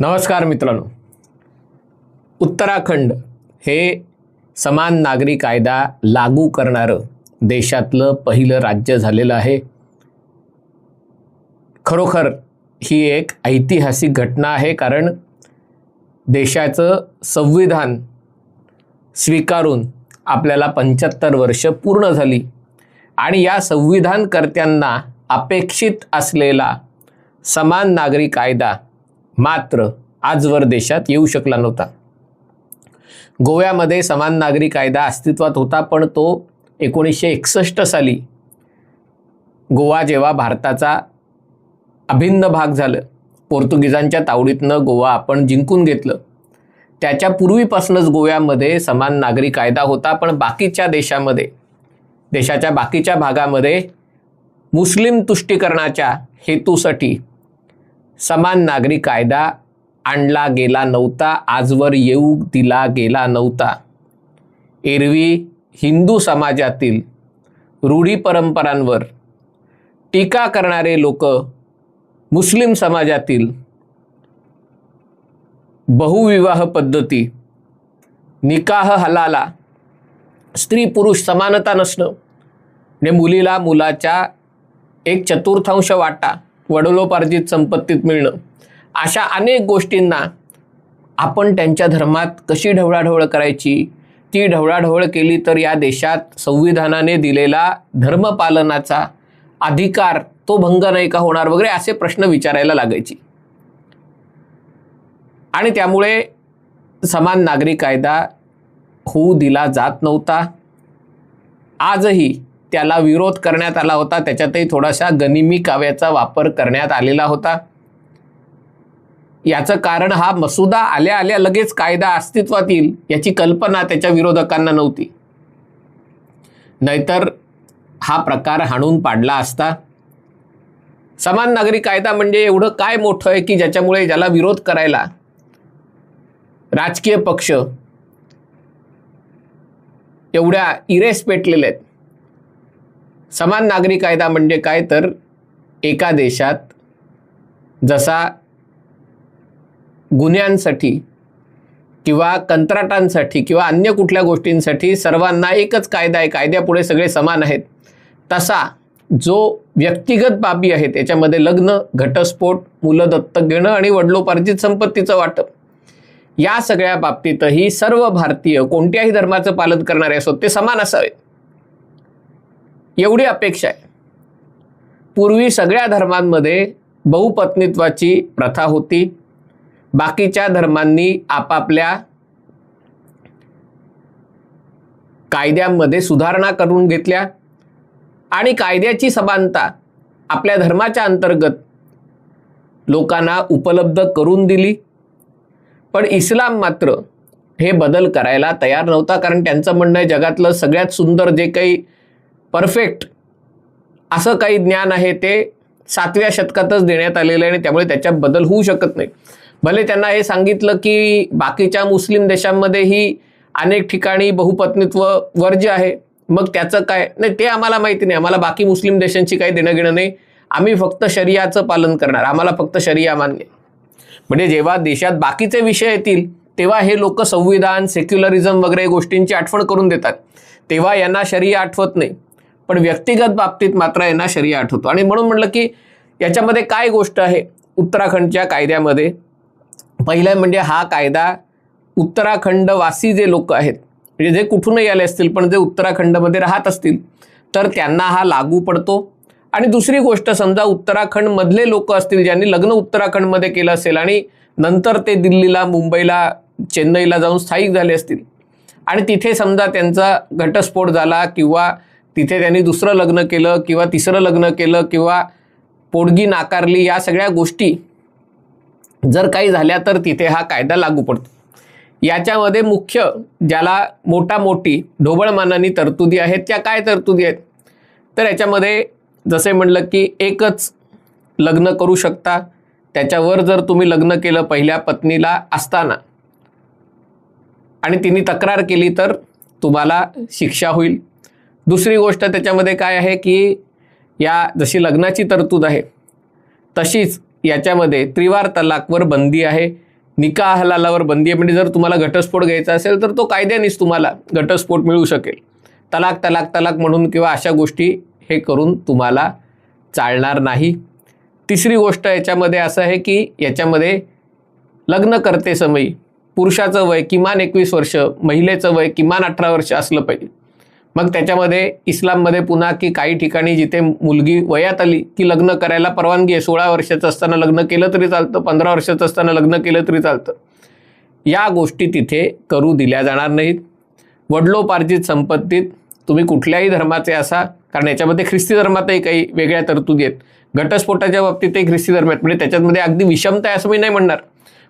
नमस्कार मित्रांनो. उत्तराखंड हे समान नागरी कायदा लागू करणारं देशातलं पहिलं राज्य झालेलं आहे. खरोखर ही एक ऐतिहासिक घटना आहे कारण देशाचं संविधान स्वीकारून आपल्याला पंच्याहत्तर वर्ष पूर्ण झाली आणि या संविधानकर्त्यांना अपेक्षित असलेला समान नागरी कायदा मात्र आजवर देशात येऊ शकला नव्हता. गोव्यामध्ये समान नागरी कायदा अस्तित्वात होता पण तो एकोणीसशे एकसष्ट साली गोवा जेव्हा भारताचा अभिन्न भाग झालं पोर्तुगीजांच्या तावडीतनं गोवा आपण जिंकून घेतलं. त्याच्या पूर्वीपासूनच गोव्यामध्ये समान नागरी कायदा होता पण बाकीच्या देशामध्ये देशाच्या बाकीच्या भागामध्ये मुस्लिम तुष्टीकरणाच्या हेतूसाठी समान नागरी कायदा आणला गेला नव्हता आजवर येऊ दिला गेला नव्हता. एरवी हिंदू समाजातील रूढी परंपरांवर टीका करणारे लोक मुस्लिम समाजातील बहुविवाह पद्धती निकाह हलाला स्त्री पुरुष समानता नसणं ने मुलीला मुलाच्या एक चतुर्थांश वाटा वडलोपार्जित संपत्तीत मिळणं. अशा अनेक गोष्टींना आपण त्यांच्या धर्मात कशी ढवळाढवळ करायची? ती ढवळाढवळ केली तर या देशात संविधानाने दिलेला धर्मपालनाचा अधिकार तो भंग नाही का होणार? वगैरे असे प्रश्न विचारायला लागायची. आणि त्यामुळे समान नागरी कायदा होऊ दिला जात नव्हता. आजही त्याला विरोध करण्यात आला होता. त्याच्यातही थोडासा गनिमी काव्याचा वापर करण्यात आलेला होता. याचं कारण हा मसुदा आल्या आल्या लगेच कायदा अस्तित्वात येईल याची कल्पना त्याच्या विरोधकांना नव्हती. नाहीतर हा प्रकार हाणून पाडला असता. समान नागरी कायदा म्हणजे एवढं काय मोठं आहे की ज्याच्यामुळे ज्याला विरोध करायला राजकीय पक्ष एवढ्या इरेस पेटलेले आहेत. समान नागरी कायदा म्हणजे काय तर एका देशात जसा गुन्ह्यांसाठी किंवा कंत्राटांसाठी किंवा अन्य कुठल्या गोष्टींसाठी सर्वांना एकच कायदा आहे कायद्यापुढे सगळे समान आहेत तसा जो व्यक्तिगत बाबी आहेत याच्यामध्ये लग्न घटस्फोट मुलं दत्तक घेणं आणि वडिलोपार्जित संपत्तीचं वाटप या सगळ्या बाबतीतही सर्व भारतीय कोणत्याही धर्माचं पालन करणारे असोत ते समान असावेत. एवढी अपेक्षा आहे. पूर्वी सगळ्या धर्मांमध्ये बहुपत्नीत्वाची प्रथा होती. बाकीच्या धर्मांनी आपापल्या कायद्यांमध्ये सुधारणा करून घेतल्या आणि कायद्याची समानता आपल्या धर्माच्या अंतर्गत लोकांना उपलब्ध करून दिली. पण इस्लाम मात्र हे बदल करायला तयार नव्हता कारण त्यांचं म्हणणं आहे जगातलं सगळ्यात सुंदर जे काही परफेक्ट. असं काही ज्ञान आहे ते सातव्या शतकातच देण्यात आलेलं आहे आणि त्यामुळे त्याच्यात बदल होऊ शकत नाही. भले त्यांना हे सांगितलं की बाकीच्या मुस्लिम देशांमध्येही अनेक ठिकाणी बहुपत्नीत्व वर्ज्य आहे मग त्याचं काय? नाही ते आम्हाला माहिती नाही. आम्हाला बाकी मुस्लिम देशांची काही देणं घेणं नाही. आम्ही फक्त शरियाचं पालन करणार. आम्हाला फक्त शरिया मान्य म्हणजे जेव्हा देशात बाकीचे विषय येतील तेव्हा हे लोक संविधान सेक्युलरिझम वगैरे गोष्टींची आठवण करून देतात. तेव्हा यांना शरिया आठवत नाही. पण व्यक्तिगत बाबतीत मात्र यांना शरिया आठवतो. आणि म्हणून म्हटलं की याच्यामध्ये काय गोष्ट आहे? उत्तराखंडच्या कायद्यामध्ये. पहिलं म्हणजे हा कायदा उत्तराखंडवासी जे लोक आहेत म्हणजे जे कुठूनही आले असतील पण जे उत्तराखंडमध्ये राहत असतील तर त्यांना हा लागू पडतो. आणि दुसरी गोष्ट समजा उत्तराखंडमधले लोक असतील ज्यांनी लग्न उत्तराखंडमध्ये केलं असेल आणि नंतर ते दिल्लीला मुंबईला चेन्नईला जाऊन स्थायिक झाले असतील. आणि तिथे समजा त्यांचा घटस्फोट झाला किंवा तिथे त्यांनी दुसरं लग्न केलं किंवा तिसरं लग्न केलं किंवा पोडगी नाकारली या सगळ्या गोष्टी जर काही झाल्या तर तिथे हा कायदा लागू पडतो. याच्यामध्ये मुख्य ज्याला मोठा मोठी ढोबळमानानी तरतुदी आहेत त्या काय तरतुदी आहेत? तर याच्यामध्ये जसे म्हणलं की एकच लग्न करू शकता त्याच्यावर जर तुम्ही लग्न केलं पहिल्या पत्नीला असताना आणि तिने तक्रार केली तर तुम्हाला शिक्षा होईल. दुसरी गोष्ट त्याच्यामध्ये काय आहे की या जशी लग्नाची तरतूद आहे तशीच याच्यामध्ये त्रिवार तलाकवर बंदी आहे. निकाह हलालावर बंदी आहे. म्हणजे जर तुम्हाला घटस्फोट घ्यायचा असेल तर तो कायद्यानेच तुम्हाला घटस्फोट मिळू शकेल. तलाक तलाक तलाक म्हणून किंवा अशा गोष्टी हे करून तुम्हाला चालणार नाही. तिसरी गोष्ट याच्यामध्ये असं आहे की याच्यामध्ये लग्न करते समयी पुरुषाचं वय किमान एकवीस वर्ष महिलेचं वय किमान अठरा वर्ष असलं पाहिजे. मग त्याच्यामध्ये इस्लाममध्ये पुन्हा की काही ठिकाणी जिथे मुलगी वयात आली की लग्न करायला परवानगी आहे. सोळा वर्षाचं असताना लग्न केलं तरी चालतं पंधरा वर्षाचं असताना लग्न केलं तरी चालतं. या गोष्टी तिथे करू दिल्या जाणार नाहीत. वडलोपार्जित संपत्तीत तुम्ही कुठल्याही धर्माचे असा कारण याच्यामध्ये ख्रिस्ती धर्मातही काही वेगळ्या तरतुदी आहेत. घटस्फोटाच्या बाबतीतही ख्रिस्ती धर्म आहेत. म्हणजे त्याच्यामध्ये अगदी विषमता आहे असं मी नाही म्हणणार.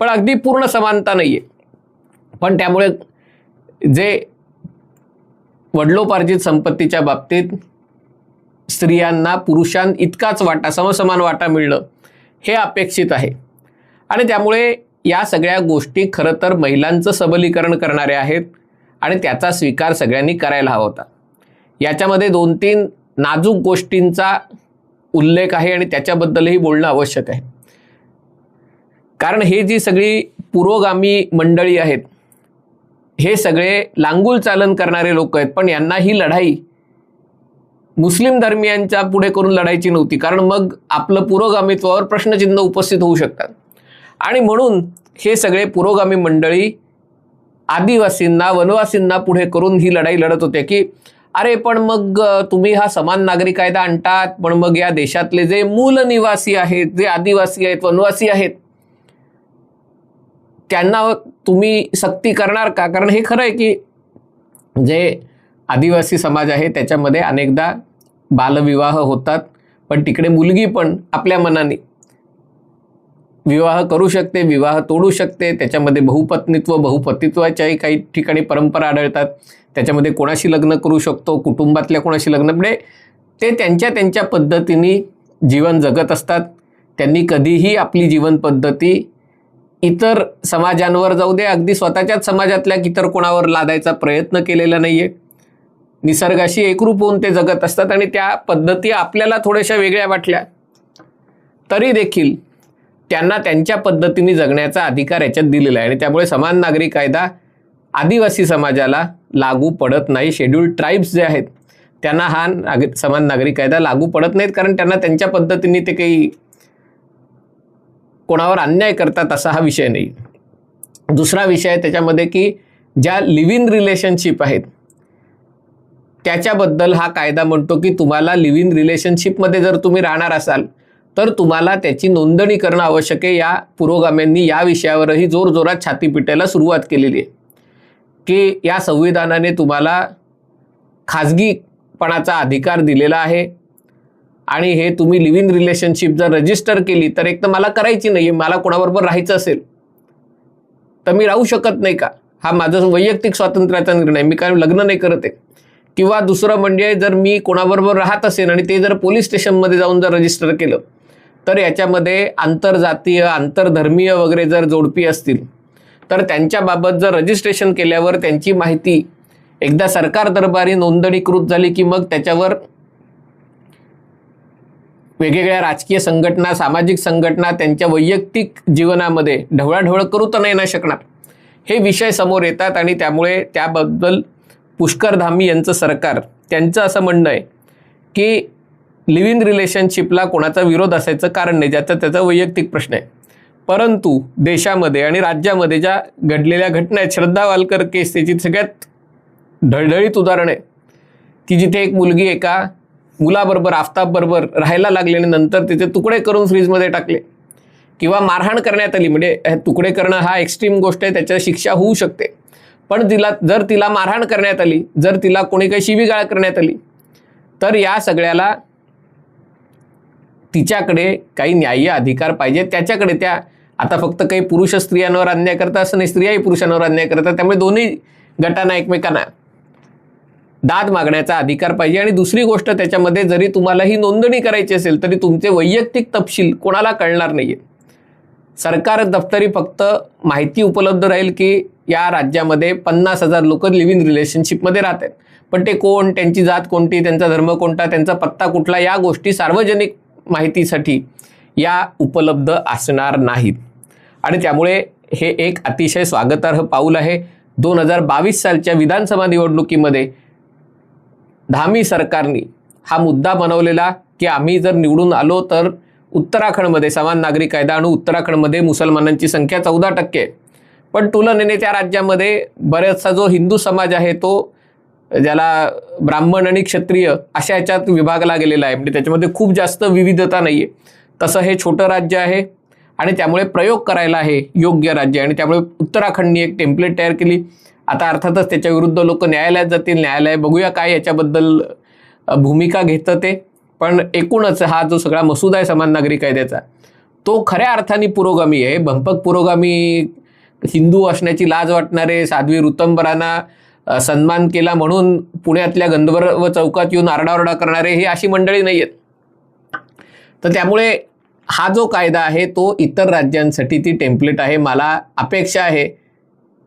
पण अगदी पूर्ण समानता नाही आहे पण त्यामुळे जे वडलोपार्जित संपत्तीच्या बाबतीत स्त्रियांना पुरुषां इतकाच वाटा समसमान वाटा मिळणं हे अपेक्षित आहे. आणि त्यामुळे या सगळ्या गोष्टी खरं तर महिलांचं सबलीकरण करणाऱ्या आहेत आणि त्याचा स्वीकार सगळ्यांनी करायला हवा होता. याच्यामध्ये दोन तीन नाजूक गोष्टींचा उल्लेख आहे आणि त्याच्याबद्दलही बोलणं आवश्यक आहे. कारण हे जी सगळी पुरोगामी मंडळी आहेत हे सगळे लांगूल चालन करणारे लोक आहेत पण यांना ही लढाई मुस्लिम धर्मियांच्या पुढे करून लढायची नव्हती. कारण मग आपलं पुरोगामित्वावर प्रश्नचिन्ह उपस्थित होऊ शकतात. आणि म्हणून हे सगळे पुरोगामी मंडळी आदिवासींना वनवासींना पुढे करून ही लढाई लढत होते की अरे पण मग तुम्ही हा समान नागरिक कायदा आणतात पण मग या देशातले जे मूल निवासी आहेत जे आदिवासी आहेत वनवासी आहेत त्यांना तुम्ही सक्ती करणार का? कारण हे खरं आहे की जे आदिवासी समाज आहे त्याच्यामध्ये अनेकदा बालविवाह होतात पण तिकडे मुलगी पण आपल्या मनाने विवाह करू शकते विवाह तोडू शकते. त्याच्यामध्ये बहुपत्नीत्व बहुपतित्वाच्याही काही ठिकाणी परंपरा आढळतात. त्याच्यामध्ये कोणाशी लग्न करू शकतो कुटुंबातल्या कोणाशी लग्न म्हणजे ते त्यांच्या त्यांच्या पद्धतीने जीवन जगत असतात. त्यांनी कधीही आपली जीवन पद्धती इतर समाजांवर जाऊ दे अगदी स्वतःच्याच समाजातल्या इतर कोणावर लादायचा प्रयत्न केलेला नाही आहे निसर्गाशी एकरूप होऊन ते जगत असतात आणि त्या पद्धती आपल्याला थोड्याशा वेगळ्या वाटल्या. तरी देखील त्यांना त्यांच्या पद्धतीने जगण्याचा अधिकार याच्यात दिलेला आहे आणि त्यामुळे समान नागरी कायदा आदिवासी समाजाला लागू पडत नाही. शेड्यूल ट्राईब्स जे आहेत त्यांना हा नाग समान नागरी कायदा लागू पडत नाहीत कारण त्यांना त्यांच्या पद्धतीने ते काही कोणावर अन्याय करतात असा हा विषय नाही. दुसरा विषय त्याच्यामध्ये की ज्या लिव्ह इन रिलेशनशिप आहेत त्याच्याबद्दल हा कायदा म्हणतो की तुम्हाला लिव्ह इन रिलेशनशिपमध्ये जर तुम्ही राहणार असाल तर तुम्हाला त्याची नोंदणी करणं आवश्यक आहे. या पुरोगाम्यांनी या विषयावरही जोरजोरात छाती पिटायला सुरुवात केलेली आहे. की या संविधानाने तुम्हाला खाजगीपणाचा अधिकार दिलेला आहे. आणि हे तुम्ही लिव्ह इन रिलेशनशिप जर रजिस्टर केली तर एक तर मला करायची नाही आहे मला कोणाबरोबर राहायचं असेल तर मी राहू शकत नाही का? हा माझा वैयक्तिक स्वातंत्र्याचा निर्णय मी काय लग्न नाही करत आहे. किंवा दुसरं म्हणजे जर मी कोणाबरोबर राहत असेल आणि ते जर पोलीस स्टेशनमध्ये जाऊन जर रजिस्टर केलं तर याच्यामध्ये आंतरजातीय आंतरधर्मीय वगैरे जर जोडपी असतील तर त्यांच्याबाबत जर रजिस्ट्रेशन केल्यावर त्यांची माहिती एकदा सरकार दरबारी नोंदणीकृत झाली की मग त्याच्यावर वेगवेगळ्या राजकीय संघटना सामाजिक संघटना त्यांच्या वैयक्तिक जीवनामध्ये ढवळाढवळ करू तर नाही ना शकणार. हे विषय समोर येतात आणि त्यामुळे त्याबद्दल पुष्कर धामी यांचं सरकार त्यांचं असं म्हणणं आहे की लिव्ह इन रिलेशनशिपला कोणाचा विरोध असायचं कारण नाही ज्याचा त्याचा वैयक्तिक प्रश्न आहे. परंतु देशामध्ये आणि राज्यामध्ये ज्या घडलेल्या घटना आहेत श्रद्धा वालकर केस त्याची सगळ्यात ढळढळीत उदाहरण आहे. की जिथे एक मुलगी एका मुलाबरोबर आफताबबरोबर राहायला लागले आणि नंतर तिचे तुकडे करून फ्रीजमध्ये टाकले. किंवा मारहाण करण्यात आली. म्हणजे तुकडे करणं हा एक्स्ट्रीम गोष्ट आहे. त्याच्यावर शिक्षा होऊ शकते. पण तिला जर तिला मारहाण करण्यात आली जर तिला कोणी काही शिवीगाळ करण्यात आली तर या सगळ्याला तिच्याकडे काही न्याय्य अधिकार पाहिजे. त्याच्याकडे त्या आता फक्त काही पुरुष स्त्रियांवर अन्याय करतात असं नाही. स्त्रियाही पुरुषांवर अन्याय करतात. त्यामुळे दोन्ही गटांना एकमेकांना दाद मागण्याचा अधिकार पाहिजे आणि दुसरी गोष्ट त्याच्यामध्ये जरी तुम्हाला ही नोंदणी करायची असेल तरी तुमचे वैयक्तिक तपशील कोणाला कळणार नाही सरकार दफ्तरी फक्त माहिती उपलब्ध राहील की या राज्यामध्ये पन्नास हजार लोक लिव्ह इन रिलेशनशिपमध्ये राहत आहेत. पण ते कोण त्यांची जात कोणती त्यांचा धर्म कोणता त्यांचा पत्ता कुठला या गोष्टी सार्वजनिक माहितीसाठी या उपलब्ध असणार नाहीत. आणि त्यामुळे हे एक अतिशय स्वागतार्ह पाऊल आहे. दोन हजार बावीस सालच्या विधानसभा निवडणुकीमध्ये धामी सरकारने हा मुद्दा बनवलेला की आम्ही जर निवडून आलो तर उत्तराखंडमध्ये समान नागरी कायदा आणि उत्तराखंडमध्ये मुसलमानांची संख्या चौदा टक्के. आहे पण तुलनेने त्या राज्यामध्ये बऱ्याचसा जो हिंदू समाज आहे तो ज्याला ब्राह्मण आणि क्षत्रिय अशा ह्याच्यात विभागला गेलेला आहे. म्हणजे त्याच्यामध्ये खूप जास्त विविधता नाही आहे तसं हे छोटं राज्य आहे आणि त्यामुळे प्रयोग करायला हे योग्य राज्य आहे. आणि त्यामुळे उत्तराखंडनी एक टेम्पलेट तयार केली. आता अर्थातच त्याच्या विरुद्ध लोक न्यायालयात जातील न्यायालय बघूया काय याच्याबद्दल भूमिका घेतं ते. पण एकूणच हा जो सगळा मसुदा आहे समान नागरी कायद्याचा तो खऱ्या अर्थाने पुरोगामी आहे. भंपक पुरोगामी हिंदू असण्याची लाज वाटणारे साध्वी ऋतंबरांना सन्मान केला म्हणून पुण्यातल्या गंधर्व चौकात येऊन आरडाओरडा करणारे ही अशी मंडळी नाही आहेत तर त्यामुळे हा जो कायदा आहे तो इतर राज्यांसाठी ती टेम्पलेट आहे. मला अपेक्षा आहे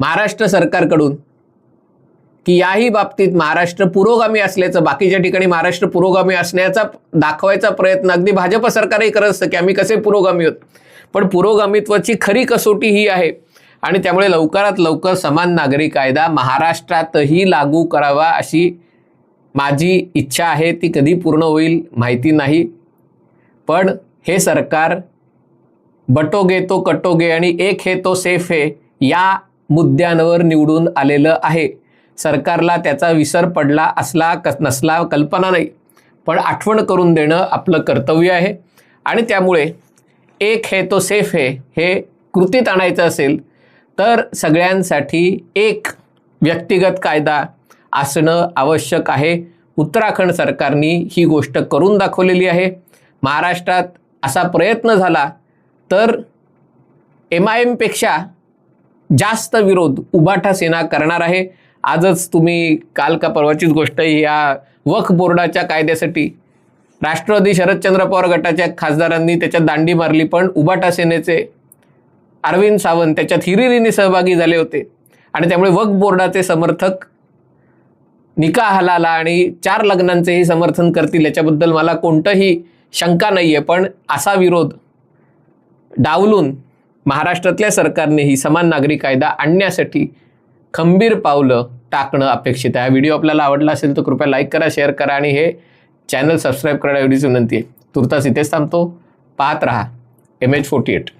महाराष्ट्र सरकारकडून की याही बाबतीत महाराष्ट्र पुरोगामी असल्याचं बाकीच्या ठिकाणी महाराष्ट्र पुरोगामी असण्याचा दाखवायचा प्रयत्न. अगदी भाजप सरकारही करत असतं की आम्ही कसे पुरोगामी होत पण पुरोगामित्वाची खरी कसोटी ही आहे. आणि त्यामुळे लवकरात लवकर समान नागरी कायदा महाराष्ट्रातही लागू करावा अशी माझी इच्छा आहे. ती कधी पूर्ण होईल माहिती नाही. पण हे सरकार बटोगे तो कटोगे आणि एक हे तो सेफ आहे या मुद्द्यांवर निवडून आलेलं आहे. सरकारला त्याचा विसर पडला असला कस नसला कल्पना नाही. पण आठवण करून देणं आपलं कर्तव्य आहे. आणि त्यामुळे एक हे तो सेफ हे हे कृतीत आणायचं असेल तर सगळ्यांसाठी एक व्यक्तिगत कायदा असणं आवश्यक आहे. उत्तराखंड सरकारने ही गोष्ट करून दाखवलेली आहे. महाराष्ट्रात असा प्रयत्न झाला तर एम आय एमपेक्षा जास्त विरोध उबाठा सेना करणार आहे. आजच तुम्ही काल का परवाचीच गोष्ट या वक्फ बोर्डाच्या कायद्यासाठी राष्ट्रवादी शरदचंद्र पवार गटाच्या खासदारांनी त्याच्यात दांडी मारली पण उबाटा सेनेचे अरविंद सावंत त्याच्यात हिरिरीने सहभागी झाले होते. आणि त्यामुळे वक्फ बोर्डाचे समर्थक निकाह हलाला आणि चार लग्नांचेही समर्थन करतील याच्याबद्दल मला कोणतंही शंका नाही आहे पण असा विरोध डावलून महाराष्ट्रातल्या सरकारनेही समान नागरी कायदा आणण्यासाठी खंबीर पावलं टाकणं अपेक्षित आहे. हा व्हिडिओ आपल्याला आवडला असेल तर कृपया लाईक करा शेअर करा आणि हे चॅनल सबस्क्राईब करा एवढीच विनंती आहे. तुर्तास इथेच थांबतो. पाहत रहा. M H forty eight